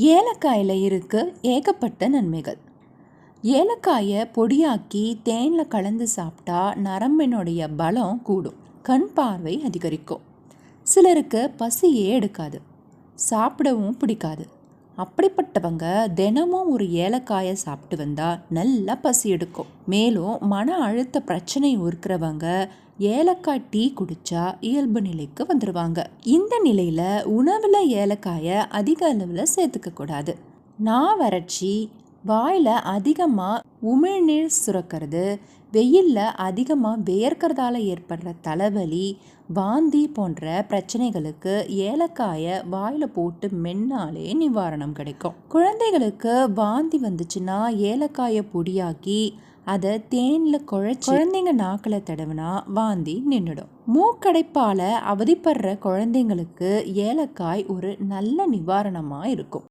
ஏலக்காயில் இருக்கு ஏகப்பட்ட நன்மைகள். ஏலக்காயை பொடியாக்கி தேனில் கலந்து சாப்பிட்டா நரம்பினுடைய பலம் கூடும் கண் பார்வை அதிகரிக்கும். சிலருக்கு பசியே எடுக்காது சாப்பிடவும் பிடிக்காது. அப்படிப்பட்டவங்க தினமும் ஒரு ஏலக்காயை சாப்பிட்டு வந்தால் நல்லா பசி எடுக்கும். மேலும் மன அழுத்த பிரச்சனை இருக்கிறவங்க ஏலக்காய் டீ குடிச்சா இயல்பு நிலைக்கு வந்துடுவாங்க இந்த நிலையில் உணவில் ஏலக்காயை அதிக அளவில் சேர்த்துக்க கூடாது. நான் வறட்சி வாயில் அதிகமாக உமிழ்நீர் சுரக்கிறது வெயிலில் அதிகமாக வேர்க்கிறதால ஏற்படுற தலைவலி வாந்தி போன்ற பிரச்சனைகளுக்கு ஏலக்காயை வாயில் போட்டு மென்னாலே நிவாரணம் கிடைக்கும். குழந்தைகளுக்கு வாந்தி வந்துச்சுன்னா ஏலக்காயை பொடியாக்கி அதை தேனில் குழச்சி குழந்தைங்க நாக்கில் தடவினா வாந்தி நின்றுடும் மூக்கடைப்பால் அவதிப்படுற குழந்தைங்களுக்கு ஏலக்காய் ஒரு நல்ல நிவாரணமாக இருக்கும்.